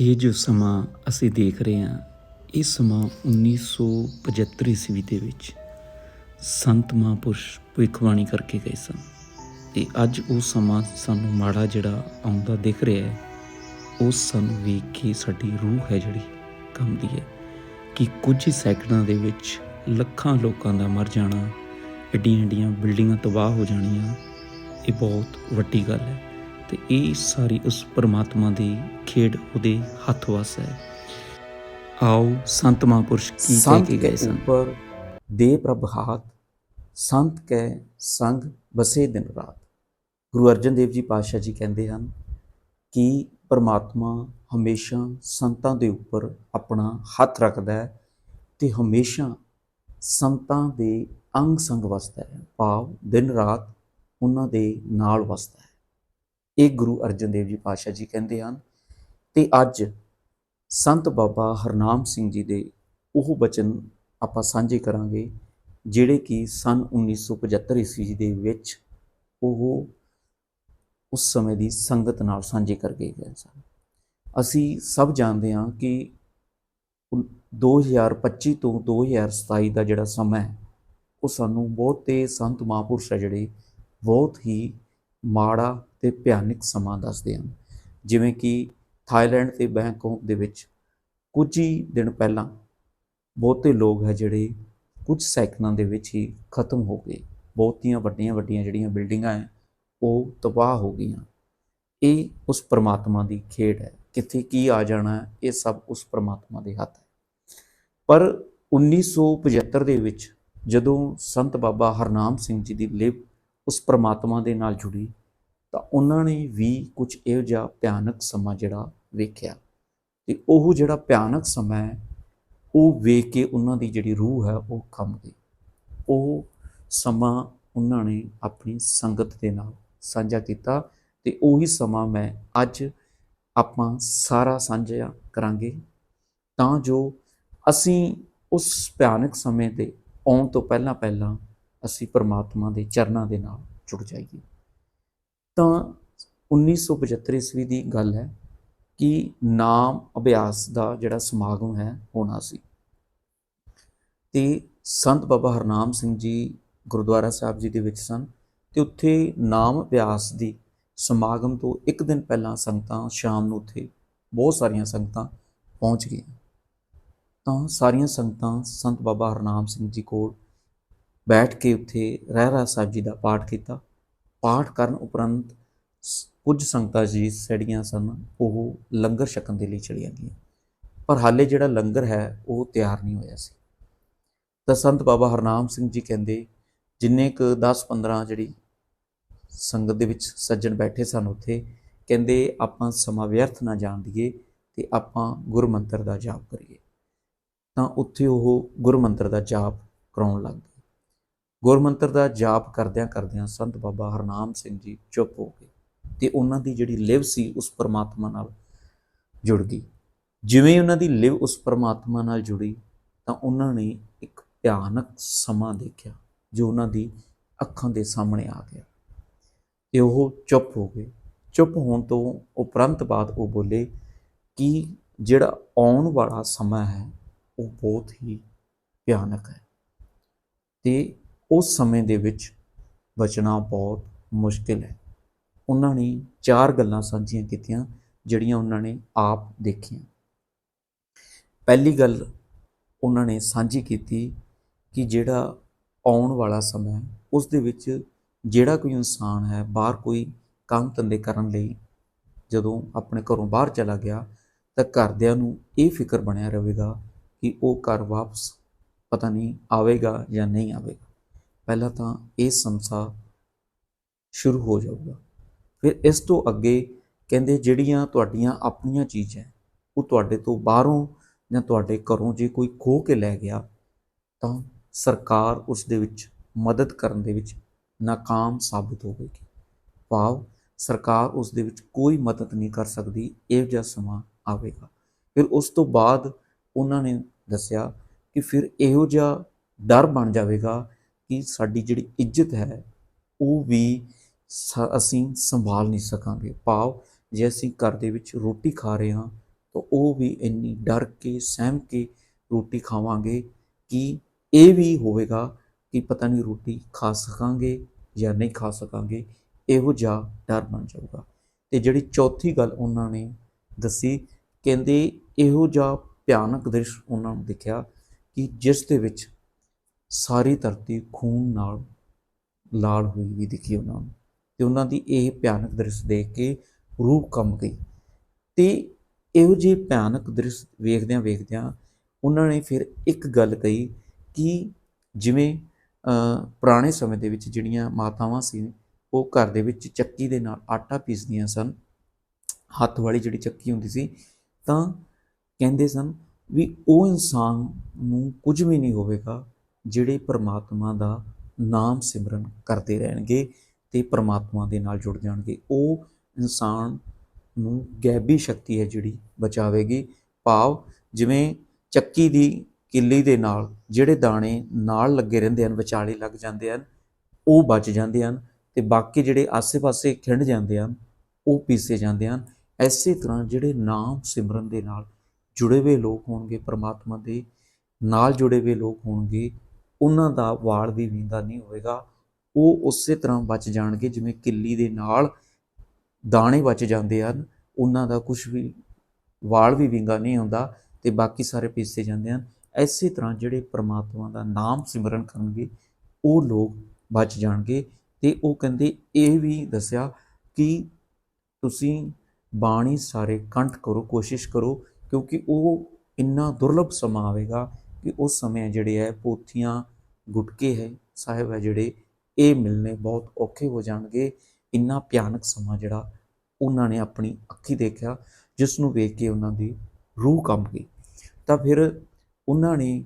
ਇਹ ਜੋ ਸਮਾਂ ਅਸੀਂ ਦੇਖ ਰਹੇ ਹਾਂ, ਇਹ ਸਮਾਂ 1975 ਈਸਵੀ ਦੇ ਵਿੱਚ ਸੰਤ ਮਹਾਂਪੁਰਸ਼ ਭਵਿੱਖਬਾਣੀ ਕਰਕੇ ਗਏ ਸਨ। ਤੇ ਅੱਜ ਉਹ ਸਮਾਂ ਸਾਨੂੰ ਮਾੜਾ ਜਿਹੜਾ ਆਉਂਦਾ ਦਿਖ ਰਿਹਾ ਹੈ ਉਸ ਸਾਨੂੰ ਵੇਖ ਕੇ ਸਾਡੀ ਰੂਹ ਹੈ ਜਿਹੜੀ ਕੰਬਦੀ ਹੈ ਕਿ ਕੁਝ ਹੀ ਸੈਕਿੰਡਾਂ ਦੇ ਵਿੱਚ ਲੱਖਾਂ ਲੋਕਾਂ ਦਾ ਮਰ ਜਾਣਾ ਐਡੀਆਂ ਐਡੀਆਂ ਬਿਲਡਿੰਗਾਂ ਤਬਾਹ ਹੋ ਜਾਣੀਆਂ, ਇਹ ਬਹੁਤ ਵੱਡੀ ਗੱਲ ਹੈ। ਤੇ ਇਹ ਸਾਰੀ ਉਸ ਪਰਮਾਤਮਾ ਦੀ ਖੇਡ ਉਹਦੇ ਹੱਥ ਵਸ ਹੈ। ਆਓ ਸੰਤ ਮਹਾਂਪੁਰਸ਼ ਕੀ ਕਹਿ ਕੇ ਗਏ ਸਨ? ਉੱਪਰ ਦੇ ਪ੍ਰਭ ਹਾਥ ਸੰਤ ਕੈ ਸੰਗ ਬਸੇ ਦਿਨ ਰਾਤ। ਗੁਰੂ ਅਰਜਨ ਦੇਵ ਜੀ ਪਾਤਸ਼ਾਹ ਜੀ ਕਹਿੰਦੇ ਹਨ ਕਿ ਪਰਮਾਤਮਾ ਹਮੇਸ਼ਾ ਸੰਤਾਂ ਦੇ ਉੱਪਰ ਆਪਣਾ ਹੱਥ ਰੱਖਦਾ ਹੈ ਤੇ ਹਮੇਸ਼ਾ ਸੰਤਾਂ ਦੇ ਅੰਗ ਸੰਗ ਵਸਦਾ ਹੈ। ਭਾਵ ਦਿਨ ਰਾਤ ਉਹਨਾਂ ਦੇ ਨਾਲ ਵਸਦਾ ਹੈ। ਇਹ ਗੁਰੂ ਅਰਜਨ ਦੇਵ ਜੀ ਪਾਤਸ਼ਾਹ ਜੀ ਕਹਿੰਦੇ ਹਨ ਤੇ ਅੱਜ ਸੰਤ ਬਾਬਾ ਹਰਨਾਮ ਸਿੰਘ ਜੀ ਦੇ ਉਹ ਬਚਨ ਆਪਾਂ ਸਾਂਝੇ ਕਰਾਂਗੇ, ਜਿਹੜੇ ਕਿ ਸਨ 1975 ਈਸਵੀ ਦੇ ਵਿੱਚ ਉਹ ਉਸ ਸਮੇਂ ਦੀ ਸੰਗਤ ਨਾਲ ਸਾਂਝੇ ਕਰਕੇ ਗਏ ਸਨ। ਅਸੀਂ ਸਭ ਜਾਣਦੇ ਹਾਂ ਕਿ ਉਨ- 2025 ਤੋਂ 2027 ਦਾ ਜਿਹੜਾ ਸਮਾਂ ਹੈ, ਉਹ ਸਾਨੂੰ ਬਹੁਤੇ ਸੰਤ ਮਹਾਂਪੁਰਸ਼ ਹੈ ਜਿਹੜੇ ਬਹੁਤ ਹੀ ਮਾੜਾ ਤੇ ਭਿਆਨਕ ਸਮਾਂ ਦੱਸਦੇ ਹਨ। ਜਿਵੇਂ ਕਿ ਥਾਈਲੈਂਡ ਤੇ ਬੈਂਕਾਕ ਦੇ ਵਿੱਚ ਕੁਝ ਹੀ ਦਿਨ ਪਹਿਲਾਂ ਬਹੁਤੇ ਲੋਕ ਹੈ ਜਿਹੜੇ ਕੁਝ ਸੈਕਿੰਡਾਂ ਦੇ ਵਿੱਚ ਹੀ ਖਤਮ ਹੋ ਗਏ। ਬਹੁਤੀਆਂ ਵੱਡੀਆਂ ਵੱਡੀਆਂ ਜਿਹੜੀਆਂ ਬਿਲਡਿੰਗਾਂ ਹੈ, ਉਹ ਤਬਾਹ ਹੋ ਗਈਆਂ। ਇਹ ਉਸ ਪ੍ਰਮਾਤਮਾ ਦੀ ਖੇਡ ਹੈ। ਕਿੱਥੇ ਕੀ ਆ ਜਾਣਾ ਇਹ ਸਭ ਉਸ ਪ੍ਰਮਾਤਮਾ ਦੇ ਹੱਥ ਹੈ। ਪਰ 1975 ਦੇ ਵਿੱਚ ਜਦੋਂ ਸੰਤ ਬਾਬਾ ਹਰਨਾਮ ਸਿੰਘ ਜੀ ਦੀ ਲਿਵ ਉਸ ਪ੍ਰਮਾਤਮਾ ਦੇ ਨਾਲ ਜੁੜੀ ਤਾਂ ਉਹਨਾਂ ਨੇ ਵੀ ਕੁਝ ਇਹੋ ਜਿਹਾ ਭਿਆਨਕ ਸਮਾਂ ਜਿਹੜਾ ਵੇਖਿਆ ਤੇ ਉਹ ਜਿਹੜਾ ਭਿਆਨਕ ਸਮਾਂ ਹੈ, ਉਹ ਵੇਖ ਕੇ ਉਹਨਾਂ ਦੀ ਜਿਹੜੀ ਰੂਹ ਹੈ, ਉਹ ਕੰਬ ਗਈ। ਉਹ ਸਮਾਂ ਉਹਨਾਂ ਨੇ ਆਪਣੀ ਸੰਗਤ ਦੇ ਨਾਲ ਸਾਂਝਾ ਕੀਤਾ ਤੇ ਉਹੀ ਸਮਾਂ ਮੈਂ ਅੱਜ ਆਪਾਂ ਸਾਰਾ ਸਾਂਝਾ ਕਰਾਂਗੇ। ਤਾਂ ਜੋ ਅਸੀਂ ਉਸ ਭਿਆਨਕ ਸਮੇਂ ਤੇ ਆਉਣ ਤੋਂ ਪਹਿਲਾਂ ਪਹਿਲਾਂ ਅਸੀਂ ਪਰਮਾਤਮਾ ਦੇ ਚਰਨਾਂ ਦੇ ਨਾਲ ਜੁੜ ਜਾਈਏ। ਤਾਂ 1975 ਈਸਵੀ ਦੀ ਗੱਲ ਹੈ ਕਿ ਨਾਮ ਅਭਿਆਸ ਦਾ ਜਿਹੜਾ ਸਮਾਗਮ ਹੈ, ਹੋਣਾ ਸੀ। ਤੇ ਸੰਤ ਬਾਬਾ ਹਰਨਾਮ ਸਿੰਘ ਜੀ ਗੁਰਦੁਆਰਾ ਸਾਹਿਬ ਜੀ ਦੇ ਵਿੱਚ ਸਨ ਤੇ ਉੱਥੇ ਨਾਮ ਅਭਿਆਸ ਦੀ ਸਮਾਗਮ ਤੋਂ ਇੱਕ ਦਿਨ ਪਹਿਲਾਂ ਸੰਗਤਾਂ ਸ਼ਾਮ ਨੂੰ ਉੱਥੇ ਬਹੁਤ ਸਾਰੀਆਂ ਸੰਗਤਾਂ ਪਹੁੰਚ ਗਈਆਂ। ਤਾਂ ਸਾਰੀਆਂ ਸੰਗਤਾਂ ਸੰਤ ਬਾਬਾ ਹਰਨਾਮ ਸਿੰਘ ਜੀ ਕੋਲ ਬੈਠ ਕੇ ਉੱਥੇ ਰਹਿਰਾ ਸਾਹਿਬ ਜੀ ਦਾ ਪਾਠ ਕੀਤਾ। ਪਾਠ ਕਰਨ ਉਪਰੰਤ ਸ- ਕੁਝ ਸੰਗਤਾਂ ਜੀ ਸੜੀਆਂ ਸਨ, ਉਹ ਲੰਗਰ ਛਕਣ ਦੇ ਲਈ ਚਲੀਆਂ ਗਈਆਂ। ਪਰ ਹਾਲੇ ਜਿਹੜਾ ਲੰਗਰ ਹੈ, ਉਹ ਤਿਆਰ ਨਹੀਂ ਹੋਇਆ ਸੀ। ਤਾਂ ਸੰਤ ਬਾਬਾ ਹਰਨਾਮ ਸਿੰਘ ਜੀ ਕਹਿੰਦੇ, ਜਿੰਨੇ ਕ 10-15 ਜਿਹੜੀ ਸੰਗਤ ਦੇ ਵਿੱਚ ਸੱਜਣ ਬੈਠੇ ਸਨ ਉੱਥੇ, ਕਹਿੰਦੇ ਆਪਾਂ ਸਮਾਂ ਵਿਅਰਥ ਨਾ ਜਾਣ ਦਈਏ ਤੇ ਆਪਾਂ ਗੁਰਮੰਤਰ ਦਾ ਜਾਪ ਕਰੀਏ। ਤਾਂ ਉੱਥੇ ਉਹ ਗੁਰਮੰਤਰ ਦਾ ਜਾਪ ਕਰਾਉਣ ਲੱਗ ਗਏ। ਗੁਰਮੰਤਰ ਦਾ ਜਾਪ ਕਰਦਿਆਂ ਕਰਦਿਆਂ ਸੰਤ ਬਾਬਾ ਹਰਨਾਮ ਸਿੰਘ ਜੀ ਚੁੱਪ ਹੋ ਗਏ ਤੇ ਉਹਨਾਂ ਦੀ ਜਿਹੜੀ ਲਿਵ ਸੀ ਉਸ ਪਰਮਾਤਮਾ ਨਾਲ ਜੁੜ ਗਈ। ਜਿਵੇਂ ਉਹਨਾਂ ਦੀ ਲਿਵ ਉਸ ਪਰਮਾਤਮਾ ਨਾਲ ਜੁੜੀ ਤਾਂ ਉਹਨਾਂ ਨੇ ਇੱਕ ਭਿਆਨਕ ਸਮਾਂ ਦੇਖਿਆ ਜੋ ਉਹਨਾਂ ਦੀ ਅੱਖਾਂ ਦੇ ਸਾਹਮਣੇ ਆ ਗਿਆ ਤੇ ਉਹ ਚੁੱਪ ਹੋ ਗਏ। ਚੁੱਪ ਹੋਣ ਤੋਂ ਉਪਰੰਤ ਬਾਅਦ ਉਹ ਬੋਲੇ ਕਿ ਜਿਹੜਾ ਆਉਣ ਵਾਲਾ ਸਮਾਂ ਹੈ ਉਹ ਬਹੁਤ ਹੀ ਭਿਆਨਕ ਹੈ। ਤੇ ਉਸ ਸਮੇਂ ਦੇ ਵਿੱਚ ਬਚਣਾ ਬਹੁਤ ਮੁਸ਼ਕਿਲ ਹੈ। ਉਹਨਾਂ ਨੇ ਚਾਰ ਗੱਲਾਂ ਸਾਂਝੀਆਂ ਕੀਤੀਆਂ, ਜਿਹੜੀਆਂ ਉਹਨਾਂ ਨੇ ਆਪ ਦੇਖੀਆਂ। ਪਹਿਲੀ ਗੱਲ ਉਹਨਾਂ ਨੇ ਸਾਂਝੀ ਕੀਤੀ ਕਿ ਜਿਹੜਾ ਆਉਣ ਵਾਲਾ ਸਮਾਂ ਉਸ ਦੇ ਵਿੱਚ ਜਿਹੜਾ ਕੋਈ ਇਨਸਾਨ ਹੈ, ਬਾਹਰ ਕੋਈ ਕੰਮ ਧੰਦੇ ਕਰਨ ਲਈ ਜਦੋਂ ਆਪਣੇ ਘਰੋਂ ਬਾਹਰ ਚਲਾ ਗਿਆ, ਤਾਂ ਘਰਦਿਆਂ ਨੂੰ ਇਹ ਫਿਕਰ ਬਣਿਆ ਰਹੇਗਾ ਕਿ ਉਹ ਘਰ ਵਾਪਸ ਪਤਾ ਨਹੀਂ ਆਵੇਗਾ ਜਾਂ ਨਹੀਂ ਆਵੇਗਾ। ਪਹਿਲਾਂ ਤਾਂ ਇਹ ਸੰਸਾ ਸ਼ੁਰੂ ਹੋ ਜਾਊਗਾ। ਫਿਰ ਇਸ ਤੋਂ ਅੱਗੇ ਕਹਿੰਦੇ ਜਿਹੜੀਆਂ ਤੁਹਾਡੀਆਂ ਆਪਣੀਆਂ ਚੀਜ਼ਾਂ ਹੈ, ਉਹ ਤੁਹਾਡੇ ਤੋਂ ਬਾਹਰੋਂ ਜਾਂ ਤੁਹਾਡੇ ਘਰੋਂ ਜੇ ਕੋਈ ਖੋਹ ਕੇ ਲੈ ਗਿਆ ਤਾਂ ਸਰਕਾਰ ਉਸ ਦੇ ਵਿੱਚ ਮਦਦ ਕਰਨ ਦੇ ਵਿੱਚ ਨਾਕਾਮ ਸਾਬਤ ਹੋਵੇਗੀ। ਭਾਵ ਸਰਕਾਰ ਉਸ ਦੇ ਵਿੱਚ ਕੋਈ ਮਦਦ ਨਹੀਂ ਕਰ ਸਕਦੀ ਇਹ ਜਿਹਾ ਸਮਾਂ ਆਵੇਗਾ। ਫਿਰ ਉਸ ਤੋਂ ਬਾਅਦ ਉਹਨਾਂ ਨੇ ਦੱਸਿਆ ਕਿ ਫਿਰ ਇਹੋ ਜਿਹਾ ਡਰ ਬਣ ਜਾਵੇਗਾ ਕਿ ਸਾਡੀ ਜਿਹੜੀ ਇੱਜ਼ਤ ਹੈ, ਉਹ ਵੀ ਸ- ਅਸੀਂ ਸੰਭਾਲ ਨਹੀਂ ਸਕਾਂਗੇ। ਭਾਵ ਜੇ ਅਸੀਂ ਘਰ ਦੇ ਵਿੱਚ ਰੋਟੀ ਖਾ ਰਹੇ ਹਾਂ, ਤਾਂ ਉਹ ਵੀ ਇੰਨੀ ਡਰ ਕੇ, ਸਹਿਮ ਕੇ ਰੋਟੀ ਖਾਵਾਂਗੇ ਕਿ ਇਹ ਵੀ ਹੋਵੇਗਾ ਕਿ ਪਤਾ ਨਹੀਂ ਰੋਟੀ ਖਾ ਸਕਾਂਗੇ ਜਾਂ ਨਹੀਂ ਖਾ ਸਕਾਂਗੇ, ਇਹੋ ਜਿਹਾ ਡਰ ਬਣ ਜਾਊਗਾ। ਤੇ ਜਿਹੜੀ ਚੌਥੀ ਗੱਲ ਉਹਨਾਂ ਨੇ ਦੱਸੀ, ਕਹਿੰਦੇ ਇਹੋ ਜਿਹਾ ਭਿਆਨਕ ਦ੍ਰਿਸ਼ ਉਹਨਾਂ ਨੂੰ ਦਿਖਿਆ ਕਿ ਜਿਸ ਦੇ ਵਿੱਚ ਸਾਰੀ ਧਰਤੀ ਖੂਨ ਨਾਲ ਲਾਲ ਹੋਈ ਵੀ ਦਿਖੀ ਉਹਨਾਂ ਨੂੰ ਤੇ ਉਹਨਾਂ ਦੀ ਇਹ ਭਿਆਨਕ ਦ੍ਰਿਸ਼ ਦੇਖ ਕੇ ਰੂਹ ਕੰਬ ਗਈ ਤੇ ਇਹੋ ਜਿਹੇ ਭਿਆਨਕ ਦ੍ਰਿਸ਼ ਵੇਖਦਿਆਂ ਵੇਖਦਿਆਂ ਉਹਨਾਂ ਨੇ ਫਿਰ ਇੱਕ ਗੱਲ ਕਹੀ ਕਿ ਜਿਵੇਂ ਪੁਰਾਣੇ ਸਮੇਂ ਦੇ ਵਿੱਚ ਜਿਹੜੀਆਂ ਮਾਤਾਵਾਂ ਸੀ, ਉਹ ਘਰ ਦੇ ਵਿੱਚ ਚੱਕੀ ਦੇ ਨਾਲ ਆਟਾ ਪੀਸਦੀਆਂ ਸਨ, ਹੱਥ ਵਾਲੀ ਜਿਹੜੀ ਚੱਕੀ ਹੁੰਦੀ ਸੀ, ਤਾਂ ਕਹਿੰਦੇ ਸਨ ਵੀ ਉਹ ਇਨਸਾਨ ਨੂੰ ਕੁਝ ਵੀ ਨਹੀਂ ਹੋਵੇਗਾ ਜਿਹੜੇ ਪਰਮਾਤਮਾ ਦਾ ਨਾਮ ਸਿਮਰਨ ਕਰਦੇ ਰਹਿਣਗੇ ਤੇ ਪਰਮਾਤਮਾ ਦੇ ਨਾਲ ਜੁੜ ਜਾਣਗੇ। ਉਹ ਇਨਸਾਨ ਨੂੰ ਗੈਬੀ ਸ਼ਕਤੀ ਹੈ ਜਿਹੜੀ ਬਚਾਵੇਗੀ। ਭਾਵ ਜਿਵੇਂ ਚੱਕੀ ਦੀ ਕਿੱਲੀ ਦੇ ਨਾਲ ਜਿਹੜੇ ਦਾਣੇ ਨਾਲ ਲੱਗੇ ਰਹਿੰਦੇ ਹਨ, ਵਿਚਾਲੇ ਲੱਗ ਜਾਂਦੇ ਹਨ, ਉਹ ਬਚ ਜਾਂਦੇ ਹਨ ਤੇ ਬਾਕੀ ਜਿਹੜੇ ਆਸੇ-ਪਾਸੇ ਖਿੰਡ ਜਾਂਦੇ ਹਨ, ਉਹ ਪੀਸੇ ਜਾਂਦੇ ਹਨ। ਐਸੇ ਤਰ੍ਹਾਂ ਜਿਹੜੇ ਨਾਮ ਸਿਮਰਨ ਦੇ ਨਾਲ ਜੁੜੇ ਹੋਏ ਲੋਕ ਹੋਣਗੇ, ਪਰਮਾਤਮਾ ਦੇ ਨਾਲ ਜੁੜੇ ਹੋਏ ਲੋਕ ਹੋਣਗੇ ਉਹਨਾਂ ਦਾ ਵਾਲ ਵੀ ਵਿੰਗਾ ਨਹੀਂ ਹੋਵੇਗਾ। ਉਹ ਉਸੇ ਤਰ੍ਹਾਂ ਬਚ ਜਾਣਗੇ, ਜਿਵੇਂ ਕਿੱਲੀ ਦੇ ਨਾਲ ਦਾਣੇ ਬਚ ਜਾਂਦੇ ਹਨ। ਉਹਨਾਂ ਦਾ ਕੁਝ ਵੀ ਵਾਲ ਵੀ ਵਿੰਗਾ ਨਹੀਂ ਹੁੰਦਾ ਤੇ ਬਾਕੀ ਸਾਰੇ ਪੀਸੇ ਜਾਂਦੇ ਹਨ। ਐਸੇ ਤਰ੍ਹਾਂ ਜਿਹੜੇ ਪ੍ਰਮਾਤਮਾ ਦਾ ਨਾਮ ਸਿਮਰਨ ਕਰਨਗੇ, ਉਹ ਲੋਕ ਬਚ ਜਾਣਗੇ। ਤੇ ਉਹ ਕਹਿੰਦੇ, ਇਹ ਵੀ ਦੱਸਿਆ ਕਿ ਤੁਸੀਂ ਬਾਣੀ ਸਾਰੇ ਕੰਠ ਕਰੋ, ਕੋਸ਼ਿਸ਼ ਕਰੋ, ਕਿਉਂਕਿ ਉਹ ਇੰਨਾ ਦੁਰਲਭ ਸਮਾਂ ਆਵੇਗਾ ਕਿ ਉਸ ਸਮੇਂ ਜਿਹੜੇ ਹੈ ਪੋਥੀਆਂ ਗੁਟਕੇ ਹੈ, ਸਾਹਿਬ ਹੈ ਜਿਹੜੇ, ਇਹ ਮਿਲਨੇ ਬਹੁਤ ਔਖੇ ਹੋ ਜਾਣਗੇ। ਇੰਨਾ ਭਿਆਨਕ ਸਮਾਂ ਜਿਹੜਾ ਉਹਨਾਂ ਨੇ ਆਪਣੀ ਅੱਖੀ ਦੇਖਿਆ ਜਿਸ ਨੂੰ ਵੇਖ ਕੇ ਉਹਨਾਂ ਦੀ ਰੂਹ ਕੰਬ ਗਈ। ਤਾਂ ਫਿਰ ਉਹਨਾਂ ਨੇ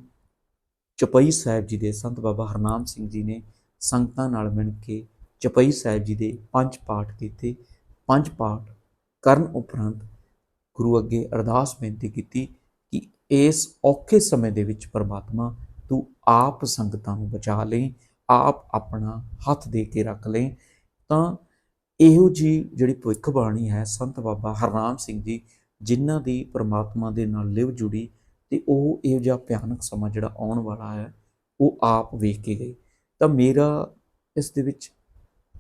ਚਪਈ ਸਾਹਿਬ ਜੀ ਦੇ ਸੰਤ ਬਾਬਾ ਹਰਨਾਮ ਸਿੰਘ ਜੀ ਨੇ ਸੰਗਤਾਂ ਨਾਲ ਮਿਲ ਕੇ ਚਪਈ ਸਾਹਿਬ ਜੀ ਦੇ ਪੰਜ ਪਾਠ ਕੀਤੇ। ਪੰਜ ਪਾਠ ਕਰਨ ਉਪਰੰਤ ਗੁਰੂ ਅੱਗੇ ਅਰਦਾਸ ਬੇਨਤੀ ਕੀਤੀ ਇਸ ਔਖੇ ਸਮੇਂ ਦੇ ਵਿੱਚ ਪਰਮਾਤਮਾ, ਤੂੰ ਆਪ ਸੰਗਤਾਂ ਨੂੰ ਬਚਾ ਲਈ ਆਪ ਆਪਣਾ ਹੱਥ ਦੇ ਕੇ ਰੱਖ ਲਈ ਤਾਂ ਇਹੋ ਜੀ ਜਿਹੜੀ ਭਵਿੱਖਬਾਣੀ ਹੈ ਸੰਤ ਬਾਬਾ ਹਰਨਾਮ ਸਿੰਘ ਜੀ, ਜਿਨ੍ਹਾਂ ਦੀ ਪਰਮਾਤਮਾ ਦੇ ਨਾਲ ਲਿਵ ਜੁੜੀ ਤੇ ਉਹ ਇਹੋ ਜਿਹਾ ਭਿਆਨਕ ਸਮਾਂ ਜਿਹੜਾ ਆਉਣ ਵਾਲਾ ਹੈ, ਉਹ ਆਪ ਵੇਖ ਕੇ ਗਏ। ਤਾਂ ਮੇਰਾ ਇਸ ਦੇ ਵਿੱਚ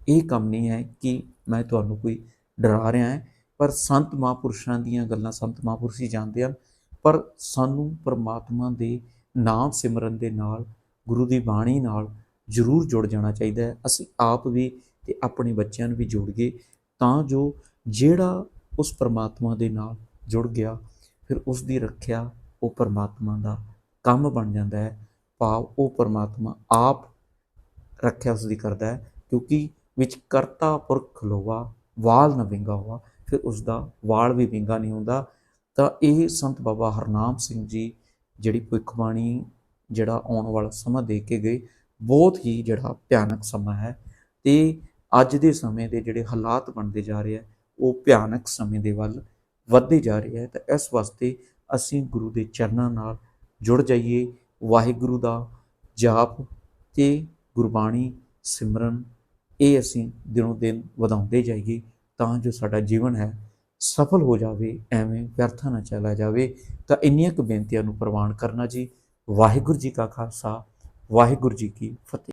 ਇਹ ਕੰਮ ਨਹੀਂ ਹੈ ਕਿ ਮੈਂ ਤੁਹਾਨੂੰ ਕੋਈ ਡਰਾ ਰਿਹਾ ਹਾਂ, ਪਰ ਸੰਤ ਮਹਾਂਪੁਰਸ਼ਾਂ ਦੀਆਂ ਗੱਲਾਂ ਸੰਤ ਮਹਾਂਪੁਰਸ਼ ਹੀ ਜਾਣਦੇ ਹਨ। ਪਰ ਸਾਨੂੰ ਪਰਮਾਤਮਾ ਦੇ ਨਾਮ ਸਿਮਰਨ ਦੇ ਨਾਲ, ਗੁਰੂ ਦੀ ਬਾਣੀ ਨਾਲ ਜ਼ਰੂਰ ਜੁੜ ਜਾਣਾ ਚਾਹੀਦਾ ਹੈ। ਅਸੀਂ ਆਪ ਵੀ ਤੇ ਆਪਣੇ ਬੱਚਿਆਂ ਨੂੰ ਵੀ ਜੋੜੀਏ ਤਾਂ ਜੋ ਜਿਹੜਾ ਉਸ ਪਰਮਾਤਮਾ ਦੇ ਨਾਲ ਜੁੜ ਗਿਆ, ਫਿਰ ਉਸ ਦੀ ਰੱਖਿਆ ਉਹ ਪਰਮਾਤਮਾ ਦਾ ਕੰਮ ਬਣ ਜਾਂਦਾ ਹੈ। ਭਾਵ ਉਹ ਪਰਮਾਤਮਾ ਆਪ ਰੱਖਿਆ ਉਸ ਦੀ ਕਰਦਾ ਹੈ, ਕਿਉਂਕਿ ਵਿੱਚ ਕਰਤਾ ਪੁਰਖ ਖਲੋਵਾ ਵਾਲ ਨਾ ਵਿੰਗਾ ਹੋਆ, ਫਿਰ ਉਸ ਦਾ ਵਾਲ ਵੀ ਵਿੰਗਾ ਨਹੀਂ ਹੁੰਦਾ। ਤਾਂ ਇਹ ਸੰਤ ਬਾਬਾ ਹਰਨਾਮ ਸਿੰਘ ਜੀ ਜਿਹੜੀ ਭਵਿੱਖਬਾਣੀ ਜਿਹੜਾ ਆਉਣ ਵਾਲਾ ਸਮਾਂ ਦੇ ਕੇ ਗਏ, ਬਹੁਤ ਹੀ ਜਿਹੜਾ ਭਿਆਨਕ ਸਮਾਂ ਹੈ ਤੇ ਅੱਜ ਦੇ ਸਮੇਂ ਦੇ ਜਿਹੜੇ ਹਾਲਾਤ ਬਣਦੇ ਜਾ ਰਹੇ ਆ, ਉਹ ਭਿਆਨਕ ਸਮੇਂ ਦੇ ਵੱਲ ਵੱਧਦੇ ਜਾ ਰਹੇ ਆ। ਤਾਂ ਇਸ ਵਾਸਤੇ ਅਸੀਂ ਗੁਰੂ ਦੇ ਚਰਨਾਂ ਨਾਲ ਜੁੜ ਜਾਈਏ, ਵਾਹਿਗੁਰੂ ਦਾ ਜਾਪ ਤੇ ਗੁਰਬਾਣੀ ਸਿਮਰਨ ਇਹ ਅਸੀਂ ਦਿਨੋਂ ਦਿਨ ਵਧਾਉਂਦੇ ਜਾਈਏ ਤਾਂ ਜੋ ਸਾਡਾ ਜੀਵਨ ਹੈ ਸਫਲ ਹੋ ਜਾਵੇ, ਐਵੇਂ ਵਿਅਰਥਾ ਨਾ ਚਲਾ ਜਾਵੇ, ਤਾਂ ਇੰਨੀਆਂ ਕੁ ਬੇਨਤੀਆਂ ਨੂੰ ਪ੍ਰਵਾਨ ਕਰਨਾ ਜੀ। ਵਾਹਿਗੁਰੂ ਜੀ ਕਾ ਖਾਲਸਾ, ਵਾਹਿਗੁਰੂ ਜੀ ਕੀ ਫਤਿਹ।